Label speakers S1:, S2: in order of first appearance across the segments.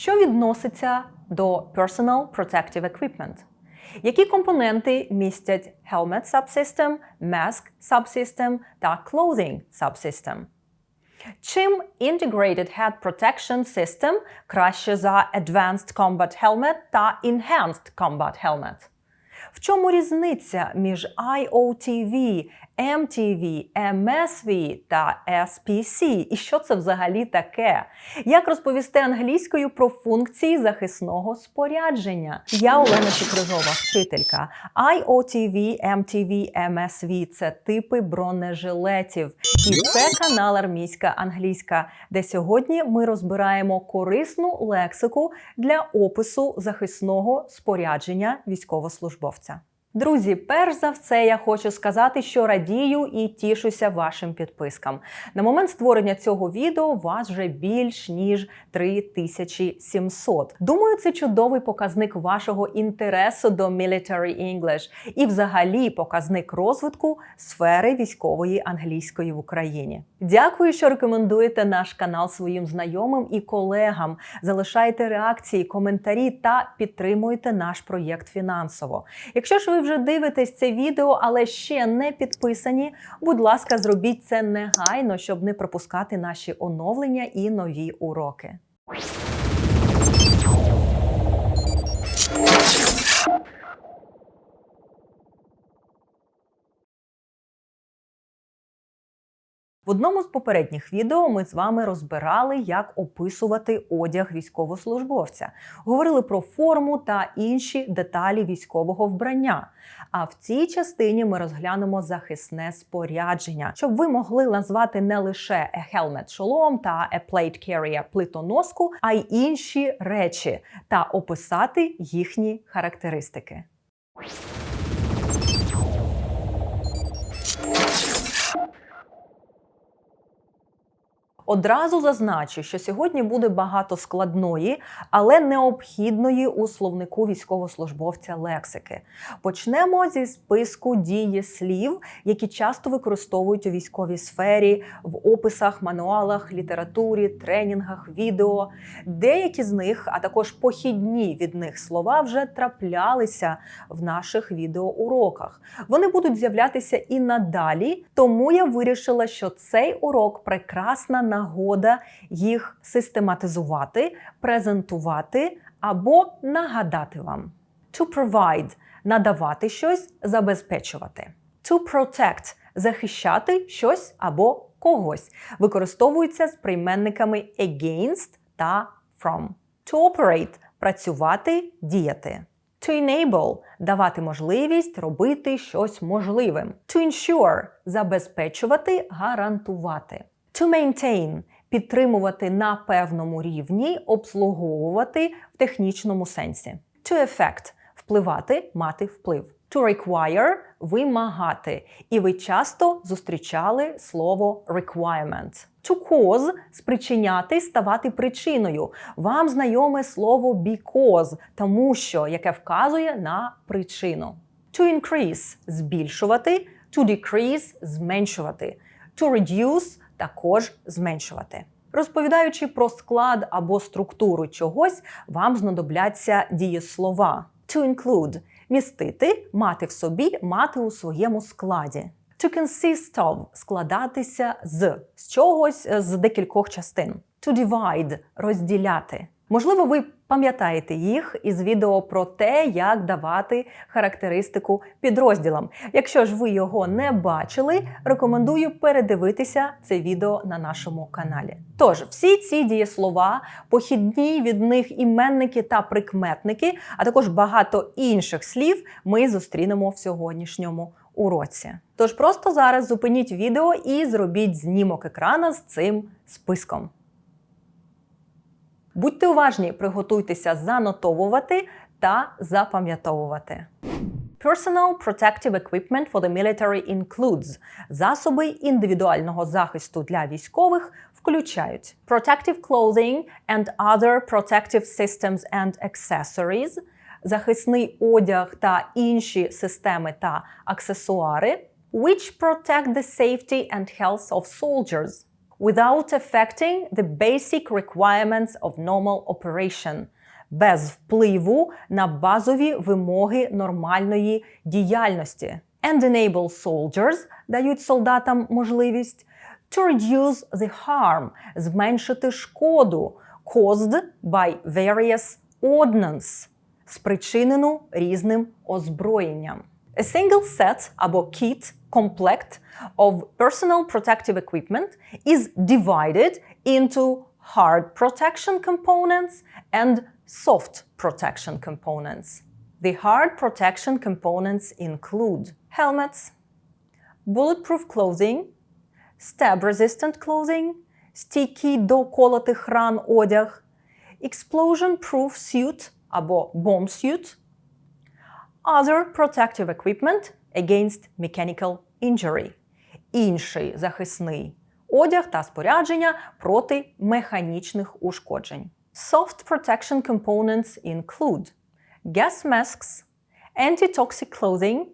S1: Що відноситься до Personal Protective Equipment? Які компоненти містять Helmet Subsystem, Mask Subsystem та Clothing Subsystem? Чим Integrated Head Protection System краще за Advanced Combat Helmet та Enhanced Combat Helmet? В чому різниця між IOTV, MTV, MSV та SPC? І що це взагалі таке? Як розповісти англійською про функції захисного спорядження? Я Олена Чекрижова, вчителька. IOTV, MTV, MSV – це типи бронежилетів. І це канал Армійська англійська, де сьогодні ми розбираємо корисну лексику для опису захисного спорядження військовослужбовця. Друзі, перш за все, я хочу сказати, що радію і тішуся вашим підпискам. На момент створення цього відео вас вже більш ніж 3700. Думаю, це чудовий показник вашого інтересу до Military English і, взагалі, показник розвитку сфери військової англійської в Україні. Дякую, що рекомендуєте наш канал своїм знайомим і колегам. Залишайте реакції, коментарі та підтримуйте наш проєкт фінансово. Якщо ж ви вже дивитесь це відео, але ще не підписані, будь ласка, зробіть це негайно, щоб не пропускати наші оновлення і нові уроки. Одному з попередніх відео ми з вами розбирали, як описувати одяг військовослужбовця, говорили про форму та інші деталі військового вбрання. А в цій частині ми розглянемо захисне спорядження, щоб ви могли назвати не лише a helmet шолом та a plate carrier плитоноску, а й інші речі та описати їхні характеристики. Одразу зазначу, що сьогодні буде багато складної, але необхідної у словнику військовослужбовця лексики. Почнемо зі списку дієслів, які часто використовують у військовій сфері, в описах, мануалах, літературі, тренінгах, відео. Деякі з них, а також похідні від них слова, вже траплялися в наших відеоуроках. Вони будуть з'являтися і надалі, тому я вирішила, що цей урок прекрасна нагода їх систематизувати, презентувати або нагадати вам. To provide надавати щось, забезпечувати. To protect захищати щось або когось. Використовується з прийменниками against та from. To operate працювати, діяти. To enable давати можливість робити щось можливим. To ensure забезпечувати, гарантувати. To maintain підтримувати на певному рівні, обслуговувати в технічному сенсі. To affect впливати, мати вплив. To require вимагати. І ви часто зустрічали слово requirement. To cause спричиняти, ставати причиною. Вам знайоме слово because, тому що яке вказує на причину. To increase збільшувати, to decrease зменшувати, to reduce також зменшувати. Розповідаючи про склад або структуру чогось, вам знадобляться дієслова. To include містити, мати в собі, мати у своєму складі. To consist of складатися з з чогось з декількох частин. To divide розділяти. Можливо, ви пам'ятаєте їх із відео про те, як давати характеристику підрозділам. Якщо ж ви його не бачили, рекомендую передивитися це відео на нашому каналі. Тож, всі ці дієслова, похідні від них іменники та прикметники, а також багато інших слів ми зустрінемо в сьогоднішньому уроці. Тож просто зараз зупиніть відео і зробіть знімок екрана з цим списком. Будьте уважні, приготуйтеся занотовувати та запам'ятовувати. Personal protective equipment for the military includes засоби індивідуального захисту для військових включають protective clothing and other protective systems and accessories, захисний одяг та інші системи та аксесуари, which protect the safety and health of soldiers, without affecting the basic requirements of normal operation без впливу на базові вимоги нормальної діяльності. And enable soldiers дають солдатам можливість to reduce the harm зменшити шкоду caused by various ordnance спричинену різним озброєнням. A single set або kit комплект of personal protective equipment is divided into hard protection components and soft protection components. The hard protection components include helmets, bulletproof clothing, stab-resistant clothing, стійкий до колотих ран одяг, explosion-proof suit або bomb suit, other protective equipment against mechanical injury, інший захисний одяг та спорядження проти механічних ушкоджень. Soft protection components include gas masks, anti-toxic clothing,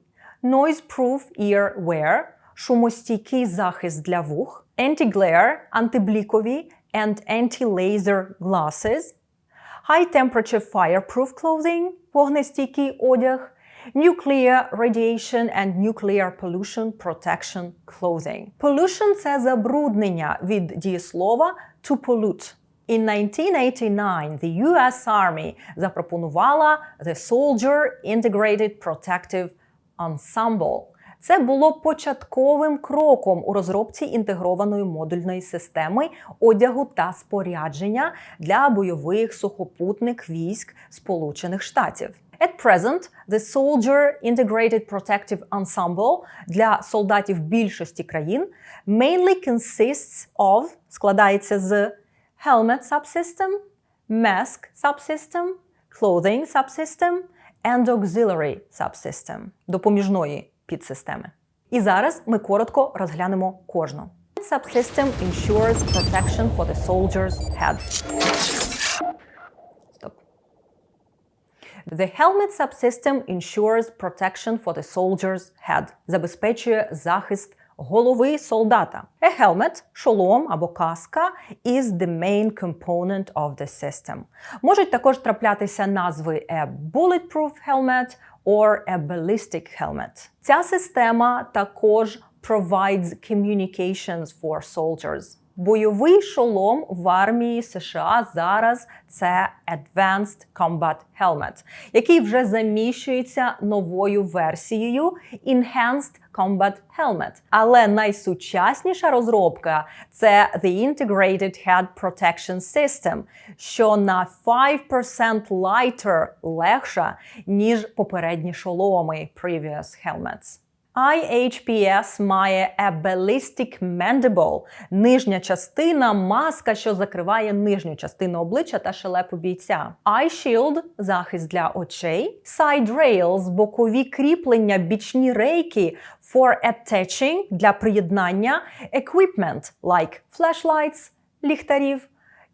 S1: noise-proof ear wear, шумостійкий захист для вух, anti-glare, антиблікові and anti-laser glasses, high-temperature fireproof clothing, вогнестійкий одяг, Nuclear Radiation and Nuclear Pollution Protection Clothing. Pollution – це забруднення від дієслова to pollute. In 1989 the US Army запропонувала The Soldier Integrated Protective Ensemble. Це було початковим кроком у розробці інтегрованої модульної системи одягу та спорядження для бойових сухопутних військ Сполучених Штатів. At present, the Soldier Integrated Protective Ensemble для солдатів більшості країн mainly consists of складається з helmet subsystem, mask subsystem, clothing subsystem and auxiliary subsystem допоміжної підсистеми. І зараз ми коротко розглянемо кожну. Subsystem ensures protection for the soldier's head. The helmet subsystem ensures protection for the soldier's head. Забезпечує захист голови солдата. A helmet – шолом або каска is the main component of the system. Можуть також траплятися назви a bulletproof helmet or a ballistic helmet. Ця система також provides communications for soldiers. Бойовий шолом в армії США зараз це Advanced Combat Helmet, який вже заміщується новою версією Enhanced Combat Helmet. Але найсучасніша розробка це The Integrated Head Protection System, що на 5% lighter легша, ніж попередні шоломи Previous Helmets. IHPS має a ballistic mandible – нижня частина маска, що закриває нижню частину обличчя та шелепу бійця. Eye shield – захист для очей. Side rails – бокові кріплення, бічні рейки for attaching – для приєднання. Equipment – like flashlights – ліхтарів.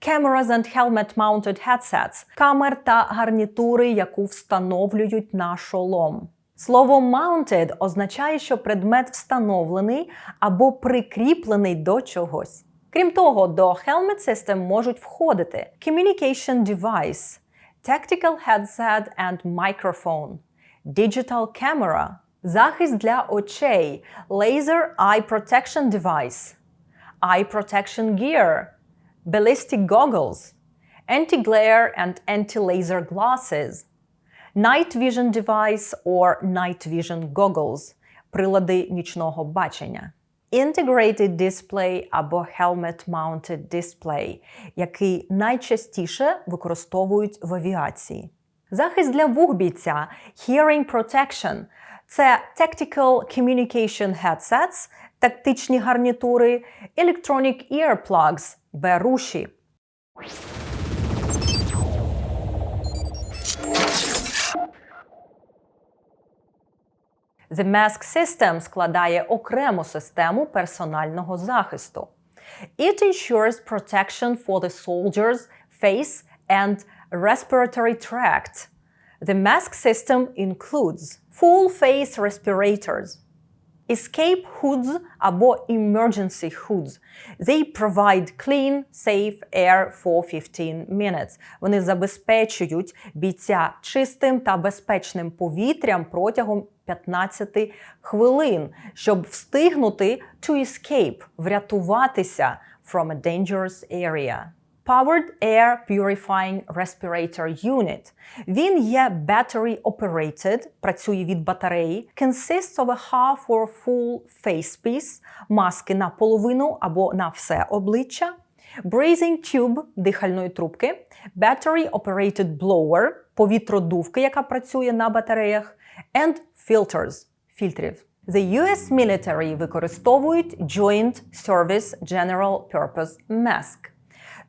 S1: Cameras and helmet-mounted headsets – камер та гарнітури, яку встановлюють на шолом. Слово mounted означає, що предмет встановлений або прикріплений до чогось. Крім того, до Helmet System можуть входити Communication Device, Tactical Headset and Microphone, Digital Camera, захист для очей, Laser Eye Protection Device, Eye Protection Gear, Ballistic Goggles, Anti-Glare and Anti-Laser Glasses, Night Vision Device or Night Vision Goggles прилади нічного бачення. Integrated Display або Helmet Mounted Display, який найчастіше використовують в авіації. Захист для вух бійця Hearing Protection це Tactical Communication Headsets, тактичні гарнітури, Electronic Earplugs, беруші. The Mask System складає окрему систему персонального захисту. It ensures protection for the soldier's face and respiratory tract. The mask system includes full face respirators, Escape hoods або emergency hoods. They provide clean, safe air for 15 minutes. Вони забезпечують бійця чистим та безпечним повітрям протягом 15 хвилин, щоб встигнути to escape, врятуватися from a dangerous area. Powered Air Purifying Respirator Unit. Він є battery operated, працює від батареї, consists of a half or full face piece, маски на половину або на все обличчя, breathing tube дихальної трубки, battery operated blower, повітродувки, яка працює на батареях, and filters фільтрів. The US military використовують Joint Service General Purpose Mask.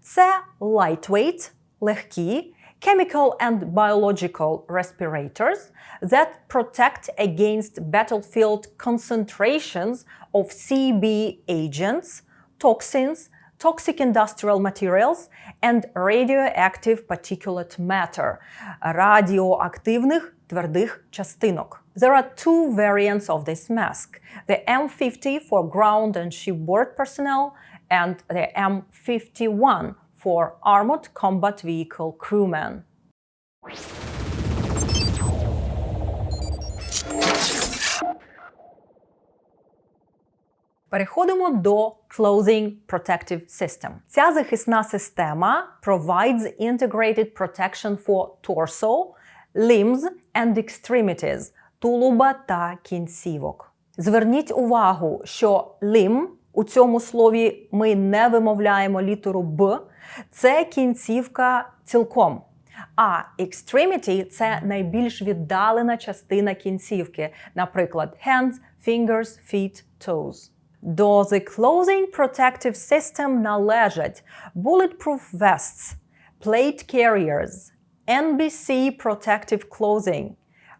S1: Це lightweight, легкі, chemical and biological respirators that protect against battlefield concentrations of CB agents, toxins, toxic industrial materials and radioactive particulate matter радіоактивних твердих частинок. There are two variants of this mask: the M50 for ground and shipboard personnel and the M51 for armored combat vehicle crewmen. Переходимо до Clothing Protective System. Ця захисна система provides integrated protection for torso, limbs and extremities тулуба та кінцівок. Зверніть увагу, що limb у цьому слові ми не вимовляємо літеру Б, це кінцівка цілком. А extremity – це найбільш віддалена частина кінцівки, наприклад, hands, fingers, feet, toes. До The Clothing Protective System належать bulletproof vests, plate carriers, NBC protective clothing,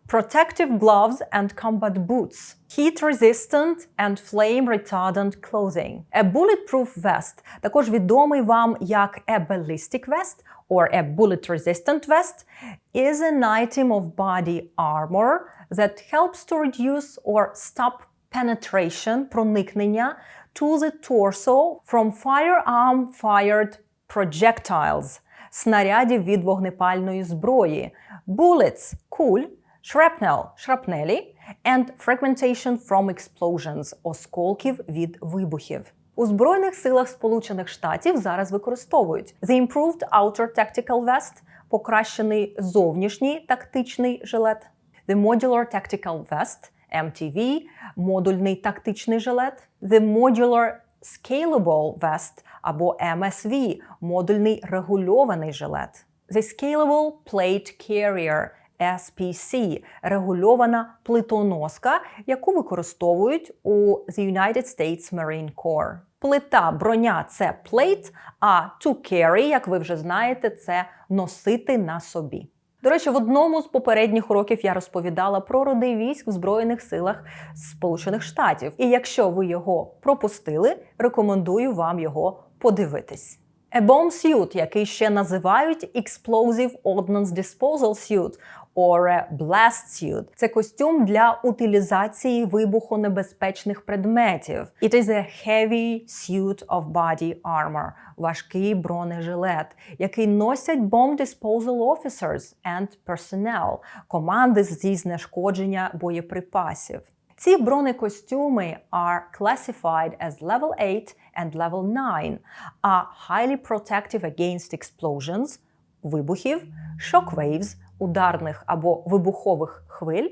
S1: protective gloves and combat boots, heat resistant and flame retardant clothing. A bulletproof vest, також відомий вам як a ballistic vest or a bullet resistant vest, is an item of body armor that helps to reduce or stop penetration, проникнення to the torso from firearm fired projectiles, Снарядів від вогнепальної зброї, bullets – куль, shrapnel – шрапнелі, and fragmentation from explosions – осколків від вибухів. У Збройних силах Сполучених Штатів зараз використовують The Improved Outer Tactical Vest – покращений зовнішній тактичний жилет, The Modular Tactical Vest – MTV – модульний тактичний жилет, The Modular Scalable Vest або MSV – модульний регульований жилет, The Scalable Plate Carrier – SPC – регульована плитоноска, яку використовують у The United States Marine Corps. Плита броня це plate, а to carry, як ви вже знаєте, це носити на собі. До речі, в одному з попередніх уроків я розповідала про роди військ в Збройних силах Сполучених Штатів. І якщо ви його пропустили, рекомендую вам його подивитись. A bomb suit, який ще називають Explosive Ordnance Disposal Suit a Blast Suit. Це костюм для утилізації вибухонебезпечних предметів. It is a heavy suit of body armor. Важкий бронежилет, який носять bomb disposal officers and personnel, команди зі знешкодження боєприпасів. Ці бронекостюми are classified as level 8 and level 9, are highly protective against explosions, вибухів, shockwaves, ударних або вибухових хвиль,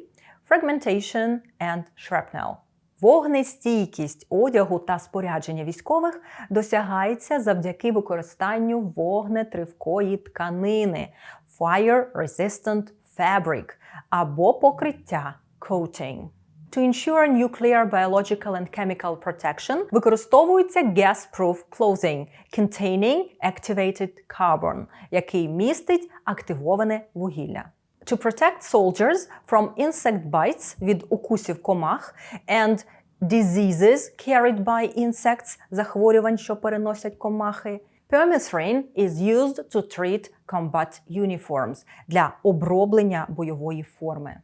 S1: fragmentation and shrapnel. Вогнестійкість одягу та спорядження військових досягається завдяки використанню вогнетривкої тканини fire resistant fabric або покриття coating. To ensure nuclear, biological and chemical protection використовується gas-proof clothing containing activated carbon, який містить активоване вугілля. To protect soldiers from insect bites від укусів комах and diseases carried by insects захворювань, що переносять комахи. Permethrin is used to treat combat uniforms для оброблення бойової форми.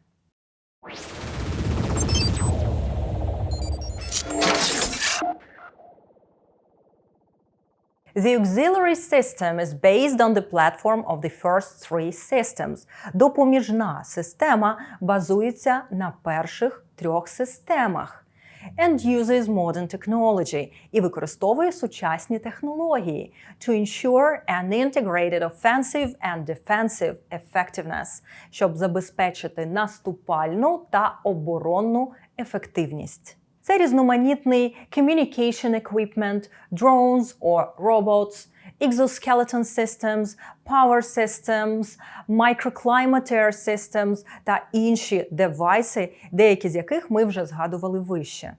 S1: The auxiliary system is based on the platform of the first three systems. Допоміжна система базується на перших трьох системах. And uses modern technology і використовує сучасні технології to ensure an integrated offensive and defensive effectiveness, щоб забезпечити наступальну та оборонну ефективність. Це різноманітний communication equipment, drones or robots, exoskeleton systems, power systems, microclimate air systems та інші девайси, деякі з яких ми вже згадували вище.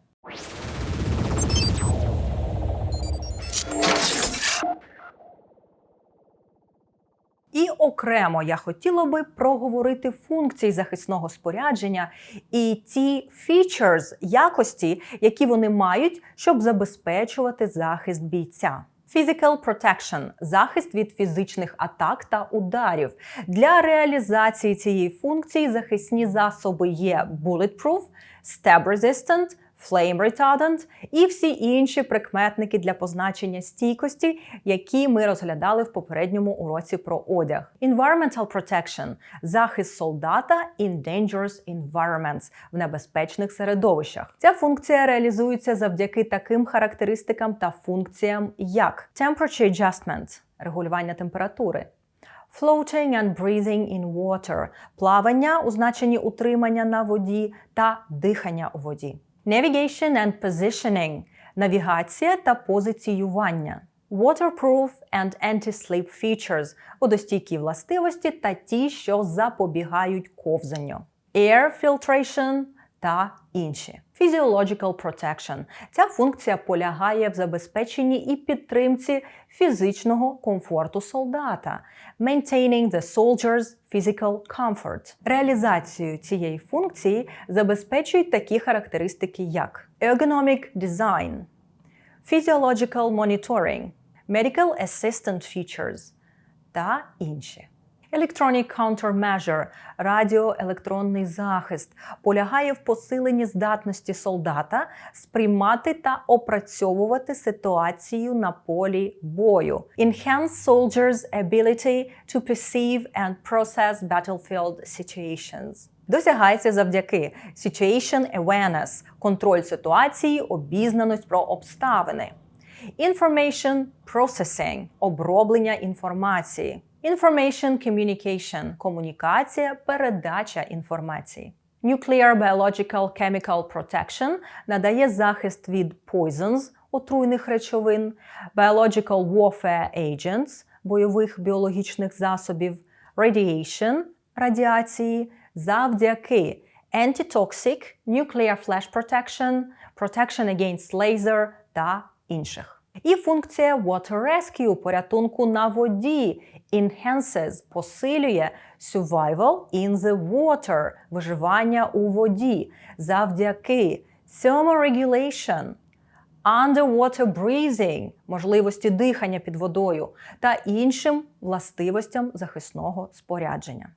S1: Окремо я хотіла би проговорити функції захисного спорядження і ті features, якості, які вони мають, щоб забезпечувати захист бійця. Physical protection – захист від фізичних атак та ударів. Для реалізації цієї функції захисні засоби є bulletproof, stab resistant, flame retardant і всі інші прикметники для позначення стійкості, які ми розглядали в попередньому уроці про одяг. Environmental protection – захист солдата in dangerous environments в небезпечних середовищах. Ця функція реалізується завдяки таким характеристикам та функціям, як temperature adjustment – регулювання температури. Floating and breathing in water – плавання у значенні утримання на воді та дихання у воді. Navigation and positioning – навігація та позиціювання. Waterproof and anti-slip features – водостійкі властивості та ті, що запобігають ковзанню. Air filtration та інші. Physiological protection – ця функція полягає в забезпеченні і підтримці фізичного комфорту солдата. Maintaining the soldier's physical comfort. Реалізацію цієї функції забезпечують такі характеристики, як ergonomic design, physiological monitoring, medical assistant features та інші. Electronic Countermeasure – радіоелектронний захист полягає в посиленні здатності солдата сприймати та опрацьовувати ситуацію на полі бою. Enhance soldiers' ability to perceive and process battlefield situations. Досягається завдяки Situation Awareness – контроль ситуації, обізнаність про обставини. Information Processing – оброблення інформації. Information Communication – комунікація, передача інформації. Nuclear Biological Chemical Protection надає захист від poisons – отруйних речовин, Biological Warfare Agents – бойових біологічних засобів, Radiation – радіації, завдяки Antitoxic – Nuclear Flash Protection, Protection Against Laser та інших. І функція Water Rescue – порятунку на воді enhances – посилює survival in the water – виживання у воді завдяки thermoregulation, underwater breathing – можливості дихання під водою та іншим властивостям захисного спорядження.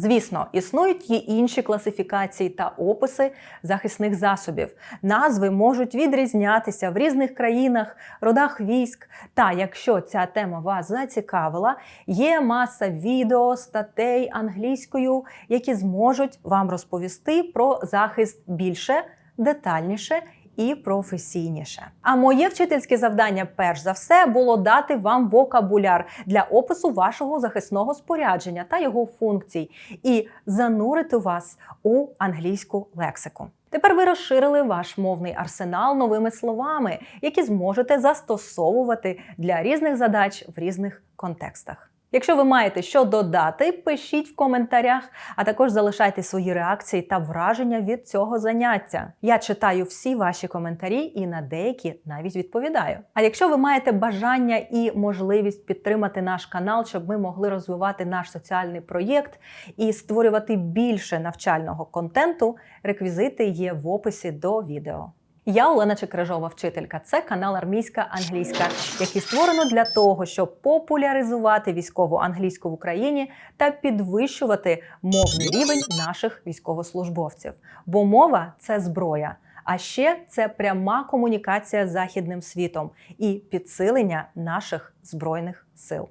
S1: Звісно, існують і інші класифікації та описи захисних засобів. Назви можуть відрізнятися в різних країнах, родах військ. Та якщо ця тема вас зацікавила, є маса відео, статей англійською, які зможуть вам розповісти про захист більше, детальніше і професійніше. А моє вчительське завдання, перш за все, було дати вам вокабуляр для опису вашого захисного спорядження та його функцій, і занурити вас у англійську лексику. Тепер ви розширили ваш мовний арсенал новими словами, які зможете застосовувати для різних задач в різних контекстах. Якщо ви маєте що додати, пишіть в коментарях, а також залишайте свої реакції та враження від цього заняття. Я читаю всі ваші коментарі і на деякі навіть відповідаю. А якщо ви маєте бажання і можливість підтримати наш канал, щоб ми могли розвивати наш соціальний проєкт і створювати більше навчального контенту, реквізити є в описі до відео. Я Олена Чекрижова, вчителька. Це канал Армійська англійська, який створено для того, щоб популяризувати військову англійську в Україні та підвищувати мовний рівень наших військовослужбовців. Бо мова це зброя, А ще це пряма комунікація з західним світом і підсилення наших збройних сил.